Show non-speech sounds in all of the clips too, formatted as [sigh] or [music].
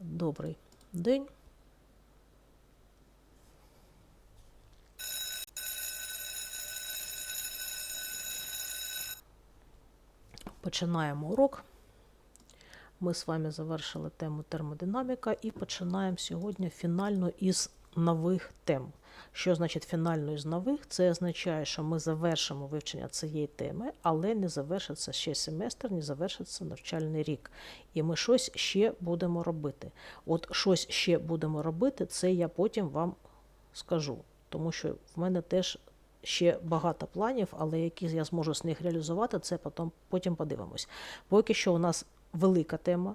Добрий день. Починаємо урок. Ми з вами завершили тему термодинаміка і починаємо сьогодні фінально із нових тем. Що значить фінально із нових? Це означає, що ми завершимо вивчення цієї теми, але не завершиться ще семестр, не завершиться навчальний рік. І ми щось ще будемо робити. От щось ще будемо робити, це я потім вам скажу. Тому що в мене теж ще багато планів, але які я зможу з них реалізувати, це потім, подивимось. Поки що у нас велика тема.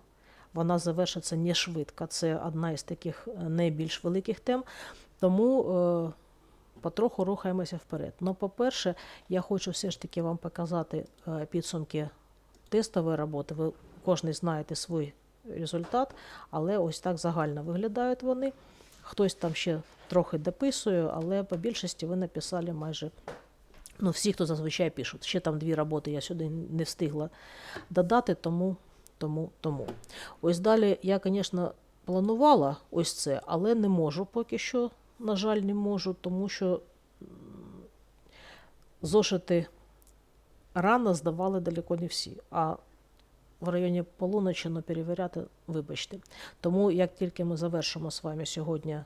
Вона завершиться не швидко. Це одна із таких е, найбільш великих тем. Тому е, потроху рухаємося вперед. Ну, по-перше, я хочу все ж таки вам показати е, підсумки тестової роботи. Ви кожен знаєте свій результат, але ось так загально виглядають вони. Хтось там ще трохи дописує, але по більшості ви написали майже. Ну, всі, хто зазвичай пишуть. Ще там дві роботи я сюди не встигла додати, тому, тому, тому. Ось далі я, звісно, планувала ось це, але не можу поки що, на жаль, не можу, тому що зошити рано здавали далеко не всі. А в районі полуночі ну, перевіряти, вибачте. Тому як тільки ми завершимо з вами сьогодні е,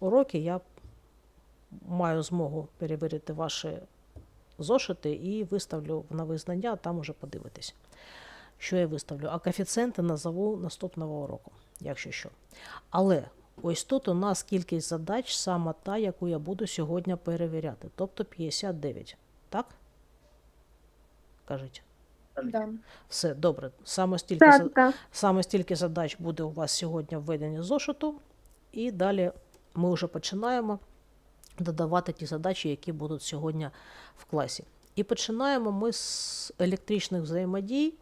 уроки, я маю змогу перевірити ваші зошити і виставлю на визнання, там уже подивитись, що я виставлю. А коефіцієнти назову наступного уроку, якщо що. Але ось тут у нас кількість задач саме та, яку я буду сьогодні перевіряти, тобто 59. Так? Кажіть. Да. Все добре. Саме стільки, Так, так. саме стільки задач буде у вас сьогодні введені зошиту, і далі ми вже починаємо додавати ті задачі, які будуть сьогодні в класі. І починаємо ми з електричних взаємодій,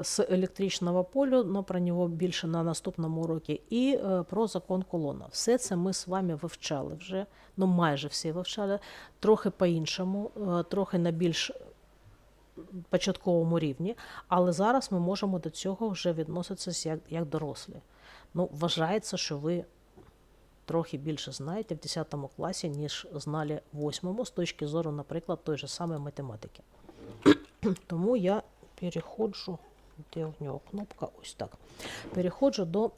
з електричного полю, але про нього більше на наступному уроці, і е, про закон колона. Все це ми з вами вивчали вже, ну майже всі вивчали, трохи по-іншому, е, трохи на більш початковому рівні, але зараз ми можемо до цього вже відноситися як, як дорослі. Ну, вважається, що ви трохи більше знаєте в 10 класі, ніж знали в 8, з точки зору, наприклад, той же самої математики. Тому я переходжу, де в нього кнопка, ось так. Переходжу до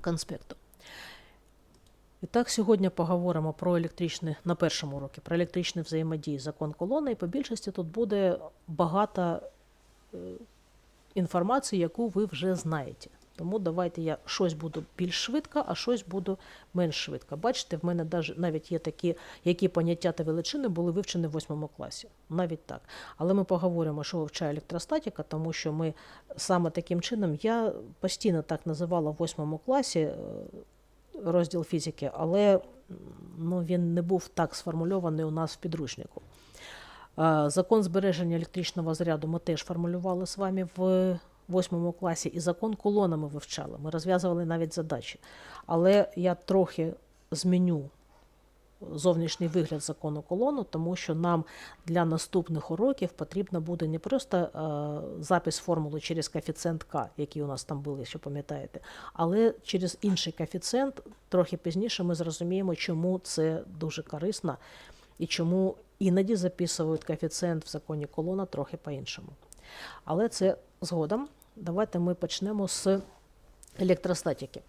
конспекту. І так, сьогодні поговоримо про електричні, на першому уроці, про електричні взаємодії, закон колони. І по більшості тут буде багато е, інформації, яку ви вже знаєте. Тому давайте я щось буду більш швидко, а щось буду менш швидко. Бачите, в мене навіть є такі, які поняття та величини були вивчені в восьмому класі. Навіть так. Але ми поговоримо, що вивчає електростатика, тому що ми саме таким чином, я постійно так називала в восьмому класі е, розділ фізики, але ну, він не був так сформульований у нас в підручнику. Е, Закон збереження електричного заряду ми теж формулювали з вами в восьмому класі, і закон колона ми вивчали. Ми розв'язували навіть задачі. Але я трохи зміню зовнішній вигляд закону колону, тому що нам для наступних уроків потрібно буде не просто е, запис формули через коефіцієнт К, який у нас там були, якщо пам'ятаєте, але через інший коефіцієнт трохи пізніше ми зрозуміємо, чому це дуже корисно і чому іноді записують коефіцієнт в законі колона трохи по-іншому. Але це згодом. Давайте ми почнемо з електростатики.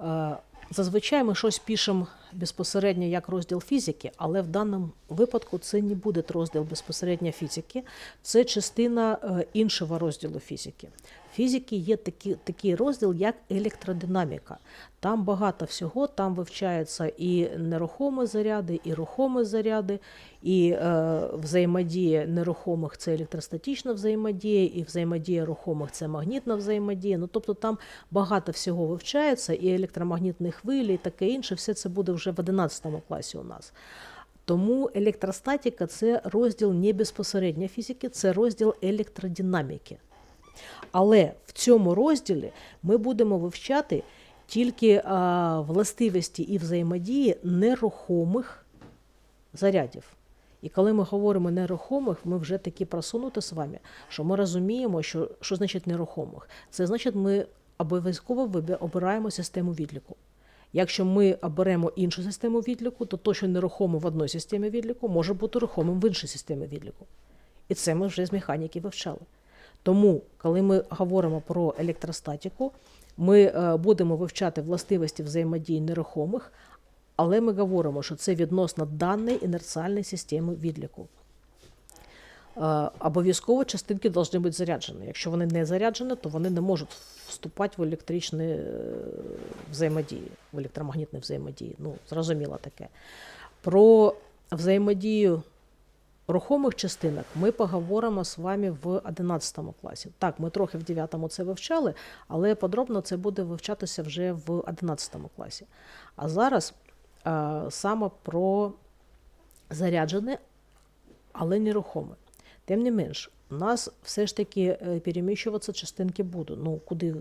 Е, Зазвичай ми щось пишемо безпосередньо як розділ фізики, але в даному випадку це не буде розділ безпосередньо фізики, це частина е, іншого розділу фізики. Фізики є такий, такий розділ, як електродинаміка. Там багато всього, там вивчаються і нерухомі заряди, і рухомі заряди, і е, взаємодія нерухомих це електростатична взаємодія, і взаємодія рухомих це магнітна взаємодія. Ну, тобто там багато всього вивчається, і електромагнітні хвилі, і таке інше, все це буде вже в 11 класі у нас. Тому електростатика це розділ не безпосередньо фізики, це розділ електродинаміки. Але в цьому розділі ми будемо вивчати тільки а, властивості і взаємодії нерухомих зарядів. І коли ми говоримо нерухомих, ми вже такі просунути з вами, що ми розуміємо, що, що значить нерухомих. Це значить, ми обов'язково обираємо систему відліку. Якщо ми оберемо іншу систему відліку, то то, що нерухомо в одній системі відліку, може бути рухомим в іншій системі відліку. І це ми вже з механіки вивчали. Тому, коли ми говоримо про електростатику, ми е, будемо вивчати властивості взаємодії нерухомих, але ми говоримо, що це відносно даної інерціальної системи відліку. Е, Обов'язково частинки повинні бути заряджені. Якщо вони не заряджені, то вони не можуть вступати в електричні е, взаємодії, в електромагнітні взаємодії. Ну, зрозуміло таке. Про взаємодію рухомих частинок ми поговоримо з вами в 11 класі. Так, ми трохи в 9 це вивчали, але подробно це буде вивчатися вже в 11 класі. А зараз е, саме про заряджене, але нерухоме. Тим не менш, у нас все ж таки е, переміщуватися частинки будуть. Ну, куди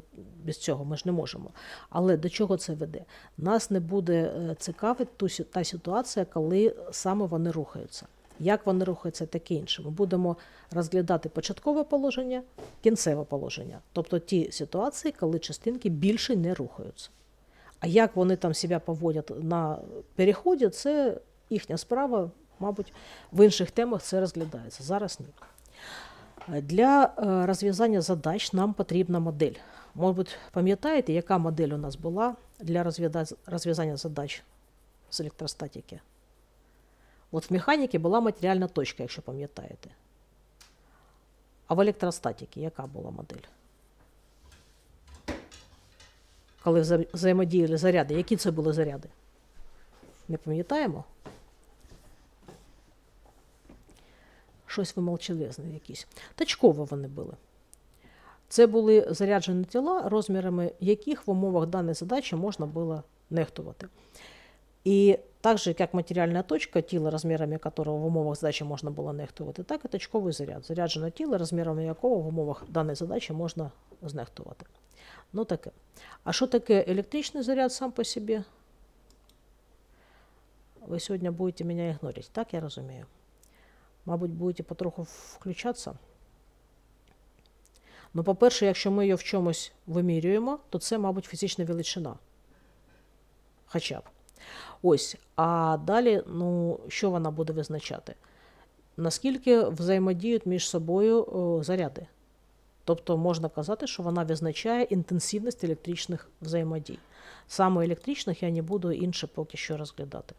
без цього ми ж не можемо. Але до чого це веде? Нас не буде е, цікавити ту, та ситуація, коли саме вони рухаються. Як вони рухаються, таке інше. Ми будемо розглядати початкове положення, кінцеве положення. Тобто ті ситуації, коли частинки більше не рухаються. А як вони там себе поводять на переході, це їхня справа, мабуть, в інших темах це розглядається. Зараз ні. Для е, розв'язання задач нам потрібна модель. Мабуть, пам'ятаєте, яка модель у нас була для розв'язання задач з електростатики? От в механіки була матеріальна точка, якщо пам'ятаєте. А в електростатиці яка була модель? Коли взаємодіяли заряди, які це були заряди? Не пам'ятаємо? Щось ви мовчалезне якісь. Точково вони були. Це були заряджені тіла, розмірами яких в умовах даної задачі можна було нехтувати. І так же, як матеріальна точка, тіло, розмірами якого в умовах задачі можна було нехтувати, так і точковий заряд. Заряджене тіло, розмірами якого в умовах даної задачі можна знехтувати. Ну таке. А що таке електричний заряд сам по собі? Ви сьогодні будете мене ігнорити, так я розумію? Мабуть, будете потроху включатися. Ну, по-перше, якщо ми її в чомусь вимірюємо, то це, мабуть, фізична величина. Хоча б. Ось. А далі, ну, що вона буде визначати? Наскільки взаємодіють між собою заряди? Тобто можна казати, що вона визначає інтенсивність електричних взаємодій. Саме електричних я не буду інше поки що розглядати.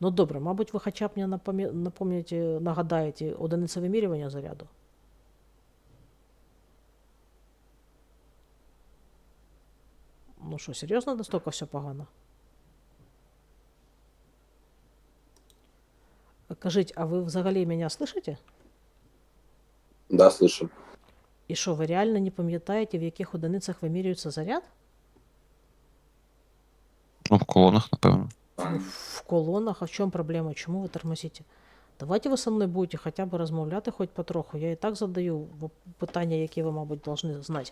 Ну добре, мабуть, ви хоча б мені напам'я- нагадаєте одиниця вимірювання заряду. Ну що, серйозно настільки все погано? Кажіть, а ви взагалі мене слышите? Да, слышу. І що, ви реально не пам'ятаєте, в яких одиницях вимірюється заряд? Ну, в колонах, напевно. В колонах, а в чому проблема? Чому ви тормозите? Давайте ви со мною будете хоча б розмовляти хоч потроху. Я і так задаю питання, які ви, мабуть, повинні знати.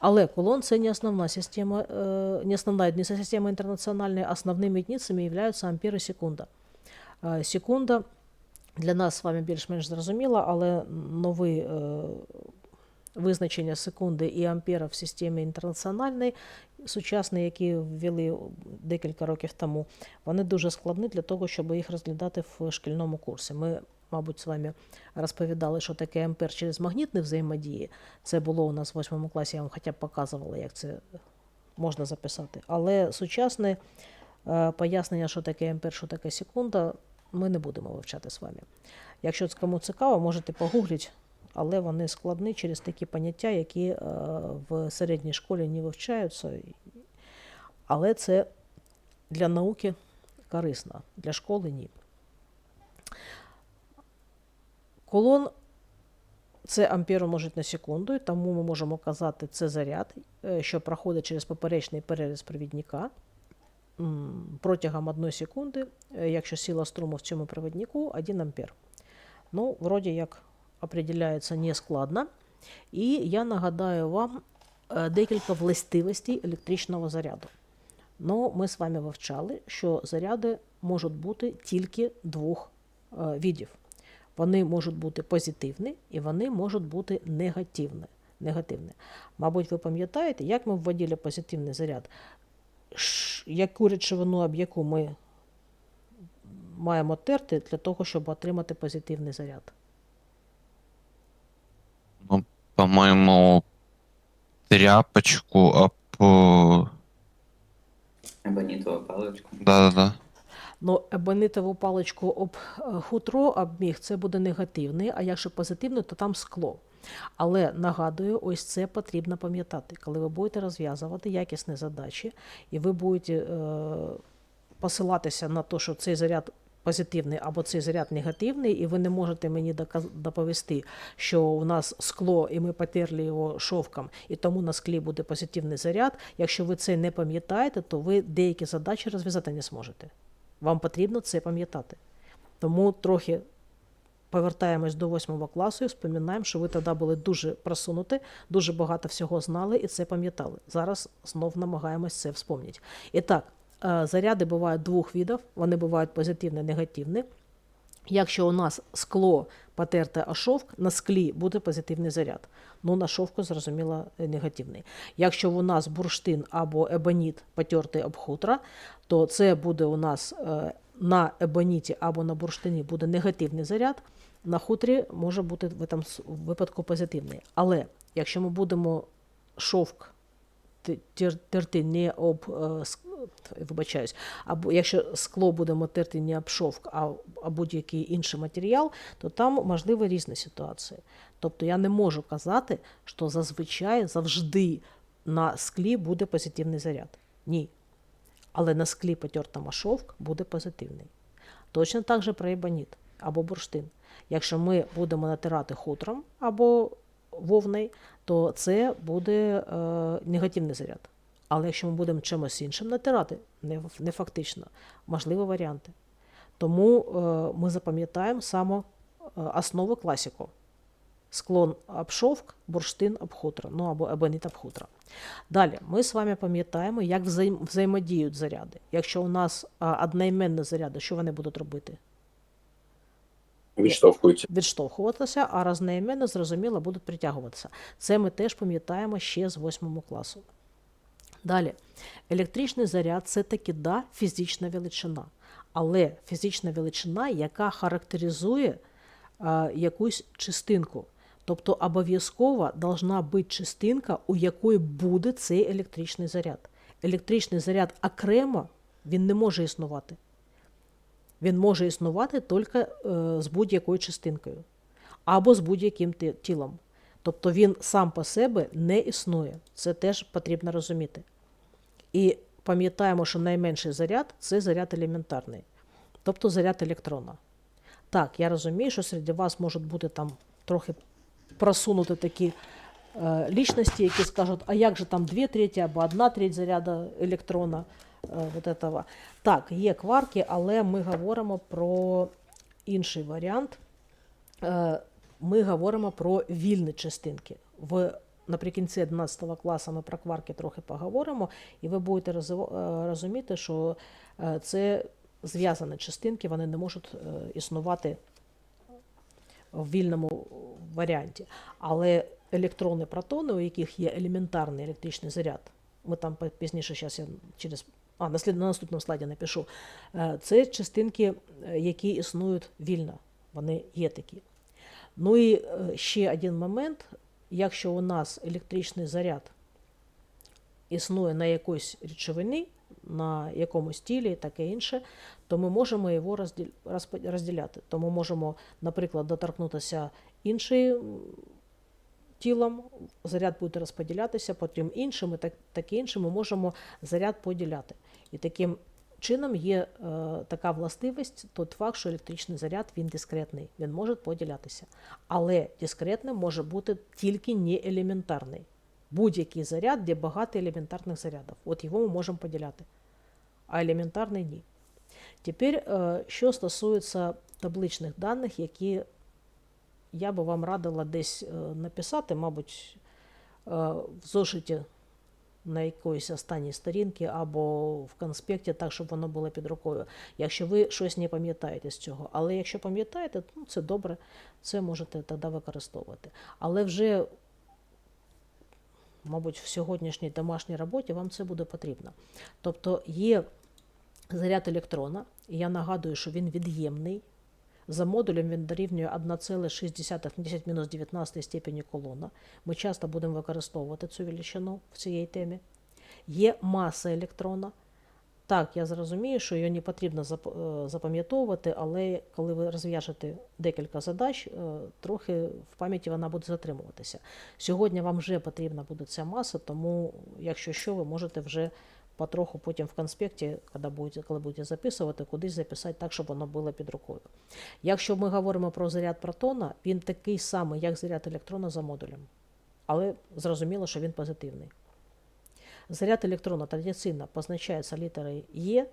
Але колон це не основна система, е, не основна единиця системи інтернаціональної. Основними единицями являються ампери секунда. Е, Секунда для нас з вами більш-менш зрозуміла, але нові е, визначення секунди і ампера в системі інтернаціональної, сучасні, які ввели декілька років тому, вони дуже складні для того, щоб їх розглядати в шкільному курсі. Ми, мабуть, з вами розповідали, що таке ампер через магнітні взаємодії. Це було у нас в восьмому класі, я вам хоча б показувала, як це можна записати. Але сучасне е, пояснення, що таке ампер, що таке секунда, ми не будемо вивчати з вами. Якщо кому цікаво, можете погуглити, але вони складні через такі поняття, які е, в середній школі не вивчаються. Але це для науки корисно, для школи ні. Колон це ампер умножить на секунду, тому ми можемо казати, це заряд, е, що проходить через поперечний переріз провідника протягом 1 секунди, е, якщо сила струму в цьому провіднику 1 ампер. Ну, вроді як определяється нескладно. І я нагадаю вам е, декілька властивостей електричного заряду. Ну, ми з вами вивчали, що заряди можуть бути тільки двох е, видів. Вони можуть бути позитивні і вони можуть бути негативні. негативне. Мабуть, ви пам'ятаєте, як ми вводили позитивний заряд, яку речовину об яку ми маємо терти для того, щоб отримати позитивний заряд. Ну, по-моєму, тряпочку об... Ебонитовую палочку. Да-да-да. Ну, ебонитову паличку об е, хутро, об міг, це буде негативний, а якщо позитивний, то там скло. Але нагадую, ось це потрібно пам'ятати, коли ви будете розв'язувати якісні задачі, і ви будете е, посилатися на те, що цей заряд позитивний або цей заряд негативний, і ви не можете мені доповісти, що у нас скло, і ми потерли його шовком, і тому на склі буде позитивний заряд. Якщо ви це не пам'ятаєте, то ви деякі задачі розв'язати не зможете. Вам потрібно це пам'ятати. Тому трохи повертаємось до восьмого класу і вспоминаємо, що ви тоді були дуже просунуті, дуже багато всього знали і це пам'ятали. Зараз знов намагаємось це вспомнити. І так, е, заряди бувають двох видів, вони бувають позитивні і негативні. Якщо у нас скло потерте о шовк, на склі буде позитивний заряд. Ну, на шовку, зрозуміло, негативний. Якщо у нас бурштин або ебоніт потертий об хутро, то це буде у нас е, на ебоніті або на бурштині буде негативний заряд, на хутрі може бути в цьому випадку позитивний. Але якщо ми будемо шовк терти не об е, вибачаюсь, або якщо скло будемо терти не об шовк, а об будь-який інший матеріал, то там можливі різні ситуації. Тобто я не можу казати, що зазвичай завжди на склі буде позитивний заряд. Ні. Але на склі потертому шовк буде позитивний. Точно так же про ебоніт або бурштин. Якщо ми будемо натирати хутром або вовною, то це буде е, негативний заряд. Але якщо ми будемо чимось іншим натирати, не, не фактично, можливі варіанти. Тому е, ми запам'ятаємо саме е, основу класіку. Склон об шовк, бурштин об хутро, ну або ебоніт об хутро. Далі ми з вами пам'ятаємо, як взаємодіють заряди. Якщо у нас а, одноіменні заряди, що вони будуть робити? Відштовхуйте. Відштовхуватися, а різноіменні, зрозуміло, будуть притягуватися. Це ми теж пам'ятаємо ще з 8 класу. Далі, електричний заряд це таки да, фізична величина. Але фізична величина, яка характеризує а, якусь частинку. Тобто обов'язково должна бути частинка, у якої буде цей електричний заряд. Електричний заряд окремо він не може існувати. Він може існувати тільки е, з будь-якою частинкою або з будь-яким тілом. Тобто він сам по себе не існує. Це теж потрібно розуміти. І пам'ятаємо, що найменший заряд це заряд елементарний, тобто заряд електрона. Так, я розумію, що серед вас можуть бути там трохи просунути такі е, лічності, які скажуть, а як же там 2 треті або 1 треть заряду електрона. Е, вот этого. Так, є кварки, але ми говоримо про інший варіант. Е, Ми говоримо про вільні частинки. В наприкінці 11 класу ми про кварки трохи поговоримо, і ви будете е, розуміти, що е, це зв'язані частинки, вони не можуть е, існувати в вільному варіанті. Але електрони, протони, у яких є елементарний електричний заряд, ми там пізніше зараз я через а, на, наступному слайді напишу. Е, Це частинки, е, які існують вільно. Вони є такі. Ну і е, ще один момент. Якщо у нас електричний заряд існує на якоїсь речовині, на якомусь тілі таке інше, то ми можемо його розділяти. То ми можемо, наприклад, доторкнутися іншим тілом, заряд буде розподілятися, потім іншим і так, таке інше, ми можемо заряд поділяти. І таким чином є е, така властивість, той факт, що електричний заряд він дискретний, він може поділятися. Але дискретним може бути тільки не елементарний. Будь-який заряд, де багато елементарних зарядів. От його ми можемо поділяти. А елементарний ні. Тепер, е, що стосується табличних даних, які я би вам радила десь е, написати, мабуть, е, в зошиті на якоїсь останній сторінці або в конспекті, так, щоб воно було під рукою. Якщо ви щось не пам'ятаєте з цього. Але якщо пам'ятаєте, ну, це добре, це можете тоді використовувати. Але вже мабуть, в сьогоднішній домашній роботі вам це буде потрібно. Тобто є заряд електрона, і я нагадую, що він від'ємний. За модулем він дорівнює 1,6 на 10 мінус 19 степені колона. Ми часто будемо використовувати цю величину в цій темі. Є маса електрона. Так, я зрозумію, що її не потрібно е, запам'ятовувати, але коли ви розв'яжете декілька задач, е, трохи в пам'яті вона буде затримуватися. Сьогодні вам вже потрібна буде ця маса, тому, якщо що, ви можете вже потроху потім в конспекті, коли будете, коли будете записувати, кудись записати так, щоб воно було під рукою. Якщо ми говоримо про заряд протона, він такий самий, як заряд електрона за модулем. Але зрозуміло, що він позитивний. Заряд електрона традиційно позначається літерою Е,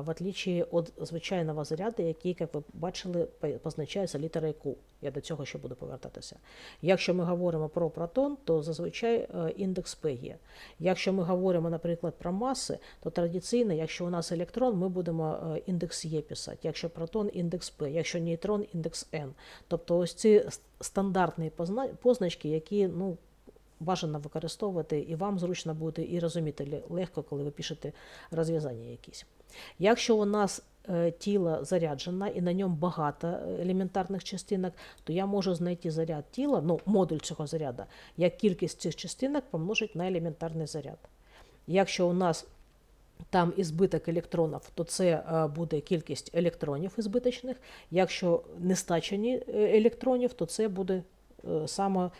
в отличие від звичайного заряду, який, як ви бачили, по- позначається літерою Q. Я до цього ще буду повертатися. Якщо ми говоримо про протон, то зазвичай е, індекс P є. Якщо ми говоримо, наприклад, про маси, то традиційно, якщо у нас електрон, ми будемо е, індекс Е писати. Якщо протон індекс P, якщо нейтрон індекс N. Тобто ось ці стандартні позна- позначки, які ну, бажано використовувати, і вам зручно буде і розуміти ле- легко, коли ви пишете розв'язання якісь. Якщо у нас е, тіло заряджено і на ньому багато е, елементарних частинок, то я можу знайти заряд тіла, ну, модуль цього заряду, як кількість цих частинок помножить на елементарний заряд. Якщо у нас там ізбиток електронів, то це е, буде кількість електронів ізбиточних. Якщо нестачені е, електронів, то це буде саме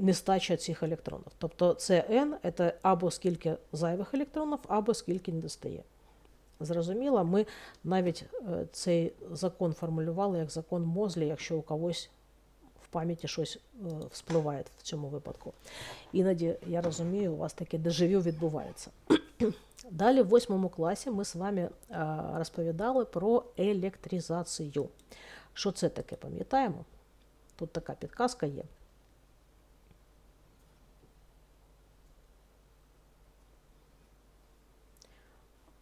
нестача цих електронів. Тобто це n це або скільки зайвих електронів, або скільки не достає. Зрозуміло, ми навіть е, цей закон формулювали як закон Мозлі, якщо у когось в пам'яті щось е, вспливає в цьому випадку. Іноді, я розумію, у вас таке дежавю відбувається. [clears throat] Далі в восьмому класі ми з вами е, розповідали про електризацію. Що це таке, пам'ятаємо? Тут така підказка є.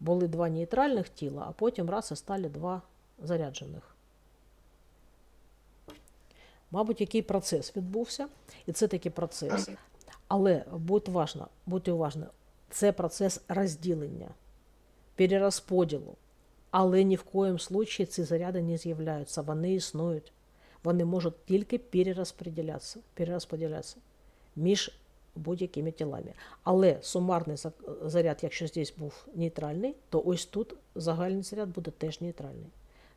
Були два нейтральних тіла, а потім раз і стали два заряджених. Мабуть, який процес відбувся, і це такий процес. Але будь важно, будьте уважні, це процес розділення, перерозподілу. Але ні в коєму случаї ці заряди не з'являються, вони існують. Вони можуть тільки перерозподілятися, перерозподілятися між будь-якими тілами. Але сумарний заряд, якщо здесь був нейтральний, то ось тут загальний заряд буде теж нейтральний.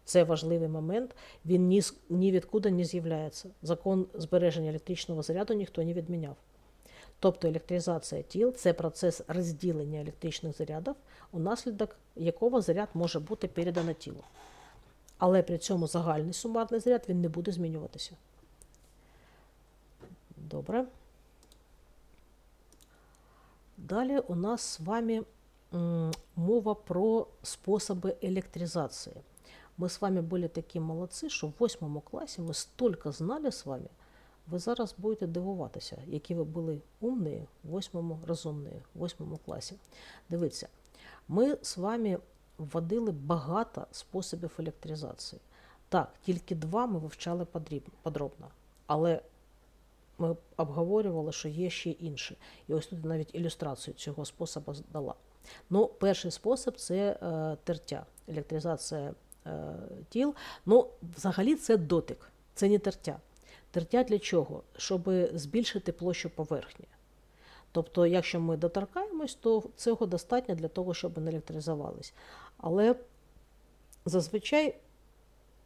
Це важливий момент. Він ні, ні відкуди не з'являється. Закон збереження електричного заряду ніхто не відміняв. Тобто електризація тіл це процес розділення електричних зарядів, унаслідок якого заряд може бути передано тілу. Але при цьому загальний сумарний заряд він не буде змінюватися. Добре. Далі у нас з вами мова про способи електризації. Мы с вами были такі молодці, що в восьмому класі ми стільки знали з вами, ви зараз будете дивуватися, які ви були умні восьмому розумні, в восьмому класі. Дивіться, ми з вами вводили багато способів електризації. Так, тільки два ми вивчали подробно, але ми обговорювали, що є ще інші. І ось тут навіть ілюстрацію цього способу дала. Ну, перший спосіб це е, тертя, електризація е, тіл. Ну, взагалі, це дотик, це не тертя. Тертя для чого? Щоб збільшити площу поверхні. Тобто, якщо ми доторкаємось, то цього достатньо для того, щоб не електризувались. Але зазвичай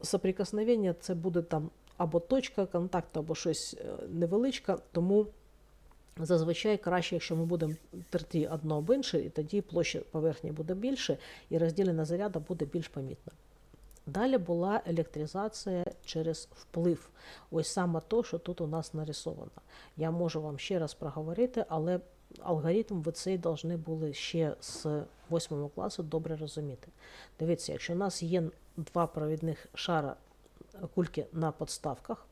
соприкосновення це буде там або точка контакту, або щось е, невеличке, тому зазвичай краще, якщо ми будемо терти одно об інше, і тоді площа поверхні буде більше, і розділення заряду буде більш помітно. Далі була електризація через вплив. Ось саме то, що тут у нас нарисовано. Я можу вам ще раз проговорити, але алгоритм ви цей повинні були ще з 8 класу добре розуміти. Дивіться, якщо у нас є два провідних шара кульки на подставках,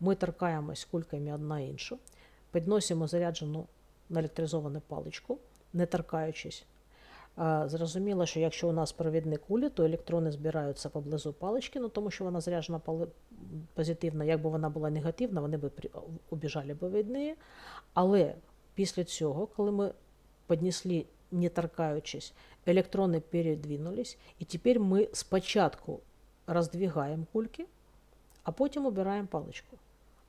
ми торкаємось кульками одна іншу, підносимо заряджену наелектризовану паличку, не торкаючись. Зрозуміло, що якщо у нас провідні кулі, то електрони збираються поблизу палички, ну тому що вона заряджена позитивно. Якби вона була негативна, вони б убіжали б від неї. Але Після цього, коли ми піднесли, не торкаючись, електрони передвинулись, і тепер ми спочатку роздвигаємо кульки, а потім обираємо паличку.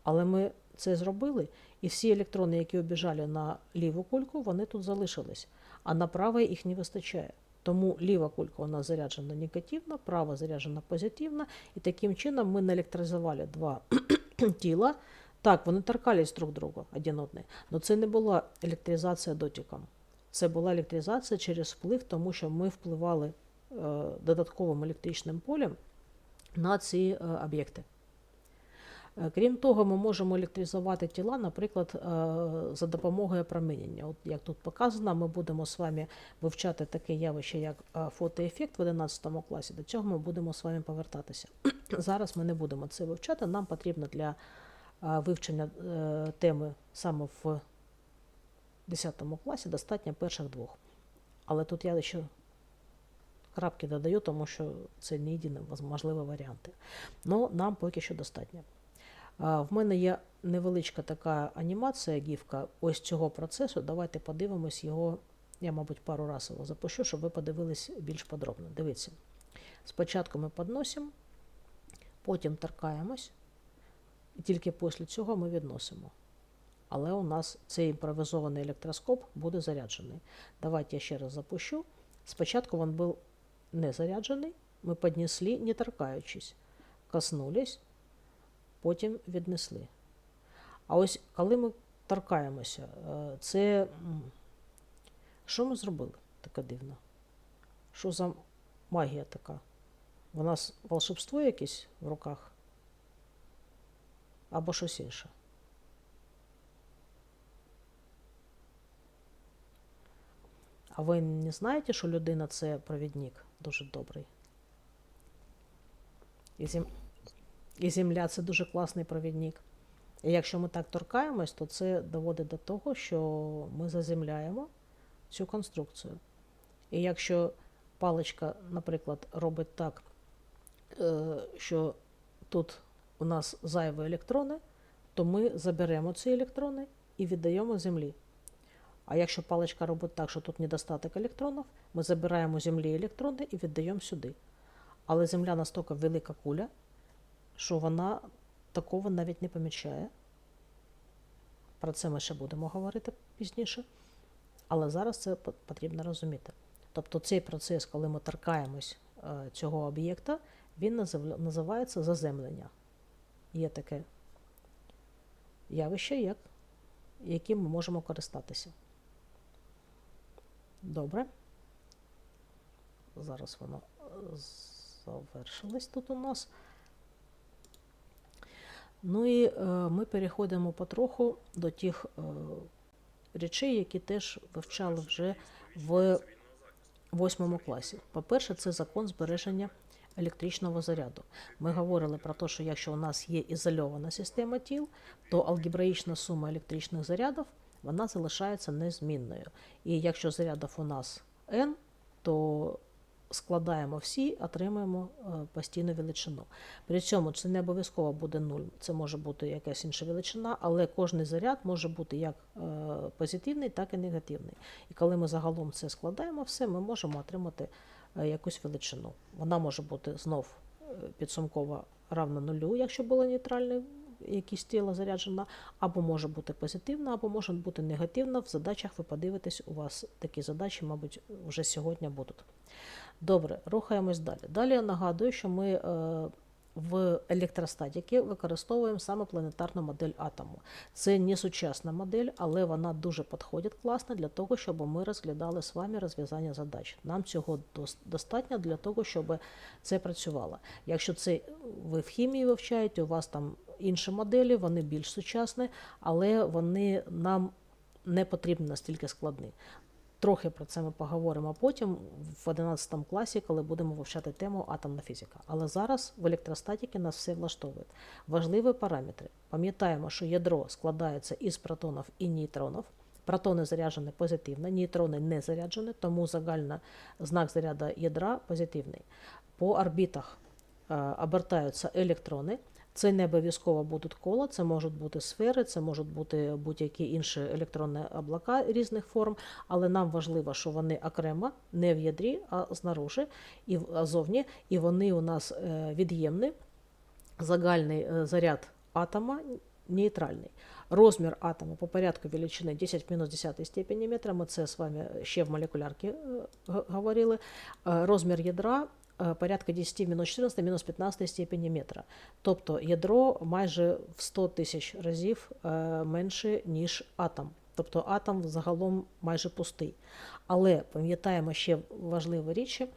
Але ми це зробили, і всі електрони, які обіжали на ліву кульку, вони тут залишились, а на правій їх не вистачає. Тому ліва кулька у заряджена негативно, права заряджена позитивно, і таким чином ми наелектризували два [clears throat] тіла. Так, вони торкались друг друга один одний, але це не була електризація дотиком. Це була електризація через вплив, тому що ми впливали е, додатковим електричним полем на ці е, об'єкти. Е, Крім того, ми можемо електризувати тіла, наприклад, е, за допомогою опромінення. От як тут показано, ми будемо з вами вивчати таке явище, як е, фотоефект в 11 класі. До цього ми будемо з вами повертатися. [clears throat] Зараз ми не будемо це вивчати. Нам потрібно для вивчення теми саме в 10 класі достатньо перших двох. Але тут я ще крапки додаю, тому що це не єдині можливі варіанти. Ну, нам поки що достатньо. В мене є невеличка така анімація, гівка ось цього процесу. Давайте подивимось його. Я, мабуть, пару разів його запущу, щоб ви подивились більш подробно. Дивіться. Спочатку ми підносимо, потім торкаємось, і тільки після цього ми відносимо. Але у нас цей імпровізований електроскоп буде заряджений. Давайте я ще раз запущу. Спочатку він був не заряджений, ми піднесли, не торкаючись, коснулись, потім віднесли. А ось коли ми торкаємося, е, це що ми зробили таке дивно? Що за магія така? У нас волшебство якесь в руках? Або щось інше? А ви не знаєте, що людина це провідник дуже добрий? І земля це дуже класний провідник. І якщо ми так торкаємось, то це доводить до того, що ми заземляємо цю конструкцію. І якщо паличка, наприклад, робить так, е, що тут у нас зайві електрони, то ми заберемо ці електрони і віддаємо землі. А якщо паличка робить так, що тут недостаток електронів, ми забираємо землі електрони і віддаємо сюди. Але земля настільки велика куля, що вона такого навіть не помічає. Про це ми ще будемо говорити пізніше. Але зараз це потрібно розуміти. Тобто цей процес, коли ми торкаємось е, цього об'єкта, він називається заземлення. Є таке явище, як, яким ми можемо користатися. Добре. Зараз воно е, завершилось тут у нас. Ну і е, ми переходимо потроху до тих е, речей, які теж вивчали вже в восьмому класі. По-перше, це закон збереження електричного заряду. Ми говорили про те, що якщо у нас є ізольована система тіл, то алгебраїчна сума електричних зарядів вона залишається незмінною. І якщо зарядів у нас n, то складаємо всі, отримаємо е, постійну величину. При цьому це не обов'язково буде 0, це може бути якась інша величина, але кожний заряд може бути як е, позитивний, так і негативний. І коли ми загалом це складаємо все, ми можемо отримати е, якусь величину. Вона може бути знов підсумково равна нулю, якщо було нейтральне якісь тіла заряджена, або може бути позитивна, або може бути негативна. В задачах ви подивитесь, у вас такі задачі, мабуть, вже сьогодні будуть. Добре, рухаємось далі. Далі я нагадую, що ми е, в електростатіки використовуємо саме планетарну модель атому. Це не сучасна модель, але вона дуже підходить класно для того, щоб ми розглядали з вами розв'язання задач. Нам цього достатньо для того, щоб це працювало. Якщо це ви в хімії вивчаєте, у вас там інші моделі, вони більш сучасні, але вони нам не потрібні настільки складні. Трохи про це ми поговоримо потім в 11 класі, коли будемо вивчати тему атомна фізика. Але зараз в електростатіки нас все влаштовує. Важливі параметри. Пам'ятаємо, що ядро складається із протонів і нейтронів. Протони заряджені позитивно, нейтрони не заряджені, тому загальний знак заряду ядра позитивний. По орбітах е, обертаються електрони. Це не обов'язково будуть кола, це можуть бути сфери, це можуть бути будь-які інші електронні облака різних форм, але нам важливо, що вони окремо, не в ядрі, а знаружи і зовні, і вони у нас е, від'ємні. Загальний е, заряд атома нейтральний. Розмір атому по порядку величини 10 в мінус 10 степені метра. Ми це з вами ще в молекулярці е, говорили. Розмір ядра порядка 10 в мінус 14 мінус 15 степені метра. Тобто ядро майже в 100 тисяч разів е, менше, ніж атом. Тобто атом загалом майже пустий. Але пам'ятаємо ще важливі речі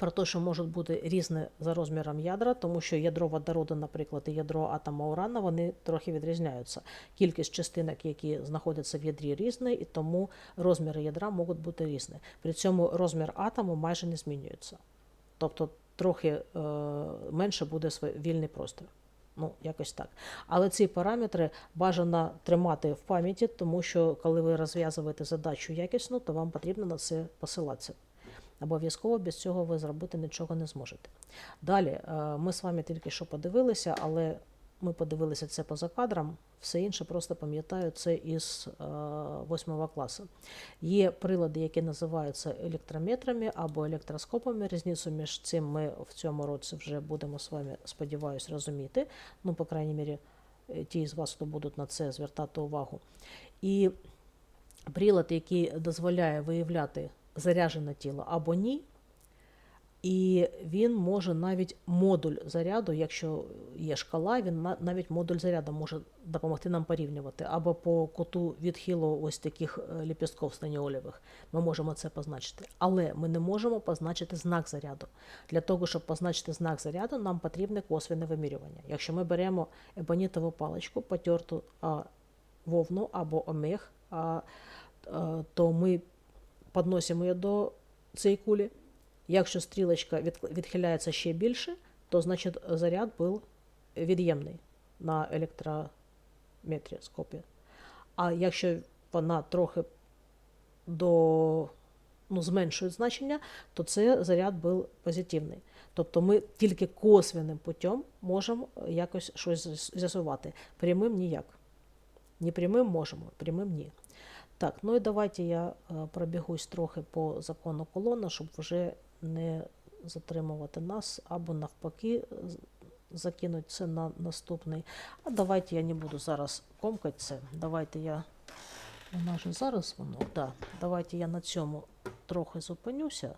про те, що можуть бути різні за розміром ядра, тому що ядро водороду, наприклад, і ядро атома урана, вони трохи відрізняються. Кількість частинок, які знаходяться в ядрі, різні, і тому розміри ядра можуть бути різні. При цьому розмір атому майже не змінюється. Тобто трохи е, менше буде вільний простір. Ну, якось так. Але ці параметри бажано тримати в пам'яті, тому що коли ви розв'язуєте задачу якісно, то вам потрібно на це посилатися. Обов'язково без цього ви зробити нічого не зможете. Dалі, е, ми з вами тільки що подивилися, але ми подивилися це поза кадром, все інше просто пам'ятаю це із е, восьмого класу. Є прилади, які називаються електрометрами або електроскопами. Різницю між цим ми в цьому році вже будемо з вами, сподіваюся, розуміти. Ну, по крайній мірі, е, ті з вас, хто будуть на це звертати увагу. І прилад, який дозволяє виявляти заряджене тіло або ні. І він може навіть модуль заряду, якщо є шкала, він навіть модуль заряду може допомогти нам порівнювати. Або по куту відхилу ось таких е, ліпістків станіолівих ми можемо це позначити. Але ми не можемо позначити знак заряду. Для того, щоб позначити знак заряду, нам потрібне косвенне вимірювання. Якщо ми беремо ебонітову паличку, потерту а, вовну або омех, а, а, то ми підносимо її до цієї кулі. Якщо стрілочка відхиляється ще більше, то значить заряд був від'ємний на електрометроскопі. А якщо вона трохи до, ну, зменшує значення, то це заряд був позитивний. Тобто ми тільки косвенним путем можемо якось щось з'ясувати. Прямим ніяк. Не прямим можемо, прямим ні. Так, ну і давайте я е, пробігусь трохи по закону колона, щоб вже не затримувати нас, або навпаки з- закинути це на наступний. А давайте я не буду зараз комкати це. Давайте я. Вона ж зараз воно. Да. Давайте я на цьому трохи зупинюся,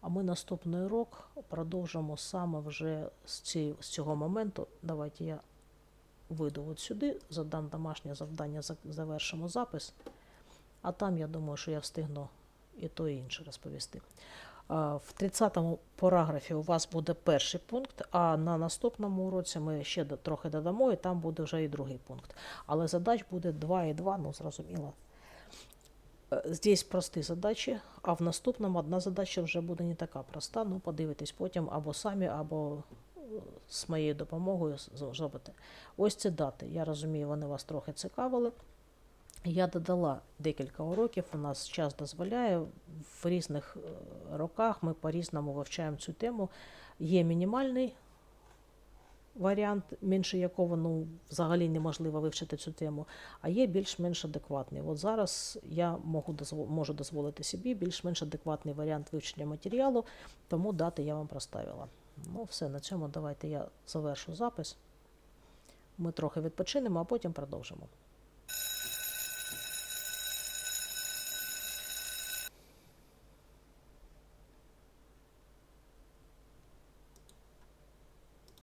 а ми наступний урок продовжимо саме вже з, ці, з цього моменту. Давайте я вийду от сюди, задам домашнє завдання, завершимо запис. А там я думаю, що я встигну і то і інше розповісти. В 30-му параграфі у вас буде перший пункт, а на наступному уроці ми ще трохи додамо, і там буде вже і другий пункт. Але задач буде 2 і 2, ну зрозуміло. Е, Здесь прості задачі, а в наступному одна задача вже буде не така проста. Ну, подивитесь потім або самі, або е, з моєю допомогою з- зробите. Ось ці дати. Я розумію, вони вас трохи цікавили. Я додала декілька уроків, у нас час дозволяє. В різних е, роках ми по-різному вивчаємо цю тему. Є мінімальний варіант, менше якого ну, взагалі неможливо вивчити цю тему, а є більш-менш адекватний. От зараз я можу, можу дозволити собі більш-менш адекватний варіант вивчення матеріалу, тому дати я вам проставила. Ну, все, на цьому давайте я завершу запис. Ми трохи відпочинемо, а потім продовжимо.